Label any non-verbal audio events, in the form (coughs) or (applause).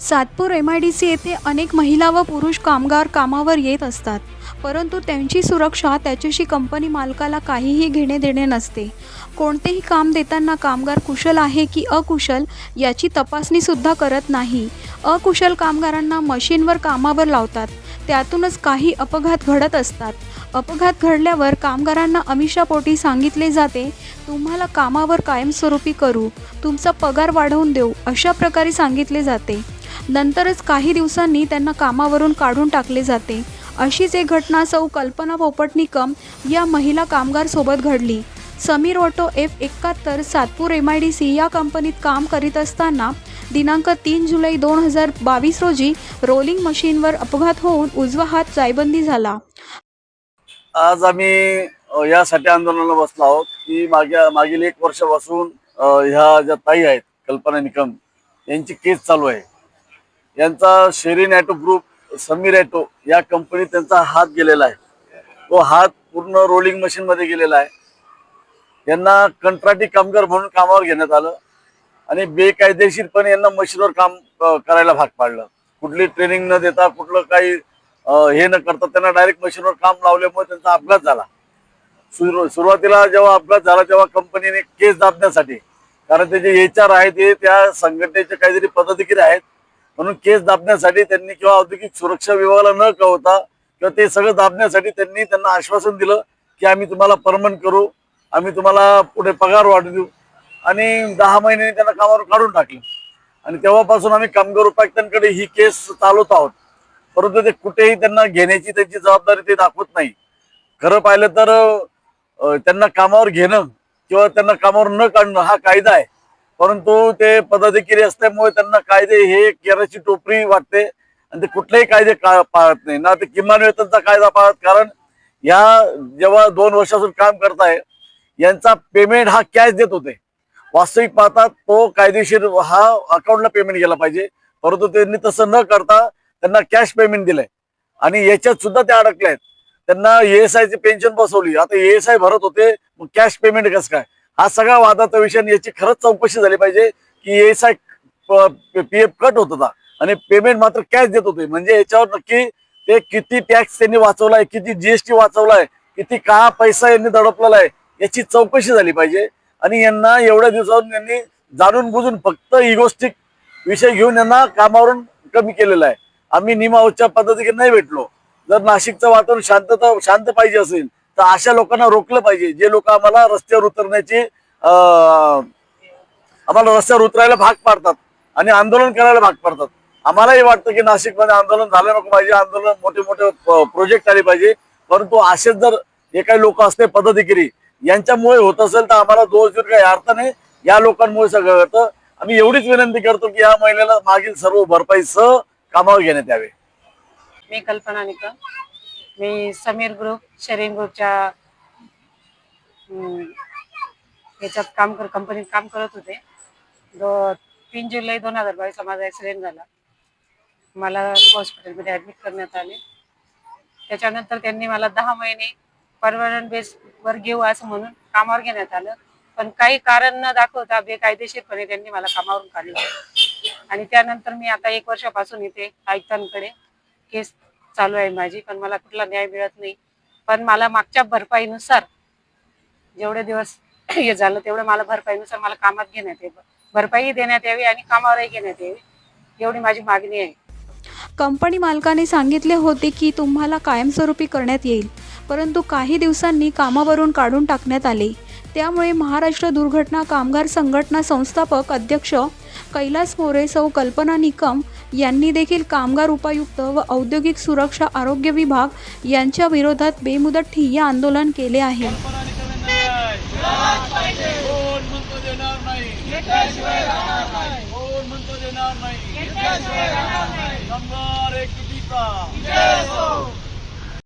Satpur M I D C येथे अनेक महिला व पुरुष कामगार कामावर येत असतात. परंतु त्यांची सुरक्षा त्याच्याशी कंपनी मालकाला काहीही घेणे देणे नसते. कोणतेही काम देताना कामगार कुशल आहे की अकुशल याची तपासणीसुद्धा करत नाही. अकुशल कामगारांना मशीनवर कामावर लावतात. त्यातूनच काही अपघात घडत असतात. अपघात घडल्यावर कामगारांना अमिषापोटी सांगितले जाते तुम्हाला कामावर कायमस्वरूपी करू. तुमचा पगार वाढवून देऊ अशा प्रकारे सांगितले जाते. नंतरच काही दिवसांनी त्यांना कामावरून काढून टाकले जाते. अशीच एक घटना सौ कल्पना पोपट निकम या महिला कामगारसोबत घडली. समीर ऑटो एफ एकाहत्तर Satpur M I D C या कंपनीत काम करीत असताना दिनांक तीन जुलै दोन हजार बावीस रोजी रोलिंग मशीनवर अपघात होऊन उजवा हात जायबंदी झाला. आज आम्ही यासाठी आंदोलनाला बसलो आहोत की मागे मागील एक वर्षापासून ह्या ज्या ताई आहेत कल्पना निकम यांची केस चालू आहे. यांचा Sherin auto group Sameer auto या कंपनीत त्यांचा हात गेलेला आहे. तो हात पूर्ण रोलिंग मशीन मध्ये गेलेला आहे. यांना कंत्राटी कामगार म्हणून कामावर घेण्यात आलं आणि बेकायदेशीरपणे यांना मशीनवर काम करायला भाग पाडलं. कुठली ट्रेनिंग न देता कुठलं काही हे न करता त्यांना डायरेक्ट मशीनवर काम लावल्यामुळे त्यांचा अपघात झाला. सुरु- सुरुवातीला जेव्हा अपघात झाला तेव्हा कंपनीने केस दाबण्यासाठी कारण त्याचे एच आर आहेत ते त्या संघटनेचे काहीतरी पदाधिकारी आहेत म्हणून केस दाबण्यासाठी त्यांनी किंवा औद्योगिक सुरक्षा विभागाला न कळवता किंवा ते सगळं दाबण्यासाठी त्यांनी त्यांना आश्वासन दिलं की आम्ही तुम्हाला परमनंट करू आम्ही तुम्हाला पुढे पगार वाढू देऊ आणि दहा महिन्यांनी त्यांना कामावर काढून टाकलं. आणि तेव्हापासून आम्ही कामगार उपायुक्तांकडे ही केस चालवत आहोत. परंतु ते कुठेही त्यांना घेण्याची त्यांची जबाबदारी ते दाखवत नाही. खरं पाहिलं तर त्यांना कामावर घेणं किंवा त्यांना कामावर न काढणं हा कायदा आहे. परंतु ते पदाधिकारी असल्यामुळे त्यांना कायदे हे केराची टोपरी वाटते आणि ते कुठलेही कायदे का- पाळत नाही. ना ते किमान वेतनचा कायदा पाळत कारण या जेव्हा दोन वर्षापासून काम करताय यांचा पेमेंट हा कॅश देत होते. वास्तविक पाहता तो कायदेशीर हा अकाउंटला पेमेंट गेला पाहिजे. परंतु त्यांनी तसं न करता त्यांना कॅश पेमेंट दिलंय. आणि याच्यात सुद्धा ते अडकले आहेत त्यांना एस ची पेन्शन बसवली. आता एस आय भरत होते मग कॅश पेमेंट कसं काय? हा सगळा वादाचा विषय याची खरंच चौकशी झाली पाहिजे की S I P F cut होत होता आणि पेमेंट मात्र कॅश देत होते. म्हणजे याच्यावर नक्की ते किती टॅक्स त्यांनी वाचवलाय किती जीएसटी वाचवलाय किती का पैसा यांनी दडपलेला आहे याची चौकशी झाली पाहिजे. आणि यांना एवढ्या दिवसावरून यांनी जाणून बुजून फक्त इगोस्टिक विषय घेऊन यांना कामावरून कमी केलेला आहे. आम्ही निमावच्या पद्धतीने नाही भेटलो. जर नाशिकचं वातावरण शांतता शांत पाहिजे असेल तर अशा लोकांना रोखलं पाहिजे. जे लोक आम्हाला रस्त्यावर उतरण्याची आम्हाला रस्त्यावर उतरायला भाग पाडतात आणि आंदोलन करायला भाग पाडतात. आम्हालाही वाटतं की नाशिकमध्ये आंदोलन झालं नको पाहिजे आंदोलन मोठे मोठे प्रोजेक्ट आले पाहिजे. परंतु असेच जर जे काही लोक असते पदाधिकारी यांच्यामुळे होत असेल तर आम्हाला दोष देऊन काही अर्थ नाही. या लोकांमुळे सगळं घडतं आम्ही एवढीच विनंती करतो की या महिलेला मागील सर्व भरपाईसह कामावर घेण्यात यावे. मी कल्पना निकम. मी समीर ग्रुप शरीन ग्रुपच्या याच्यात काम कर कंपनीत काम करत होते. दो तीन जुलै दोन हजार बावीसला माझा ॲक्सिडेंट झाला. मला हॉस्पिटलमध्ये ॲडमिट करण्यात आले. त्याच्यानंतर त्यांनी मला दहा महिने परमनंट बेसवर घेऊ असं म्हणून कामावर घेण्यात आलं. पण काही कारण न दाखवता बेकायदेशीरपणे त्यांनी मला कामावरून काढलं. आणि त्यानंतर मी आता एक वर्षापासून इथे आयुक्तांकडे केस चालू आहे माझी पण मला कुठला न्याय मिळत नाही. पण मला मागच्या भरपाईनुसार जेवढे दिवस (coughs) हे झालं तेवढं मला भरपाईनुसार मला कामात घेण्यात यावं. भरपाई देण्यात यावी आणि कामावरही घेण्यात यावी एवढी माझी मागणी आहे. कंपनी मालकाने सांगितले होते की तुम्हाला कायमस्वरूपी करण्यात येईल परंतु काही दिवसांनी कामावरून काढून टाकण्यात आले. त्यामुळे महाराष्ट्र दुर्घटना कामगार संघटना संस्थापक अध्यक्ष कैलास मोरे सौ कल्पना निकम यांनी देखील कामगार उपायुक्त व औद्योगिक सुरक्षा आरोग्य विभाग यांच्या विरोधात बेमुदत ठिय्या आंदोलन केले आहे. कोण म्हणतो देणार नाही?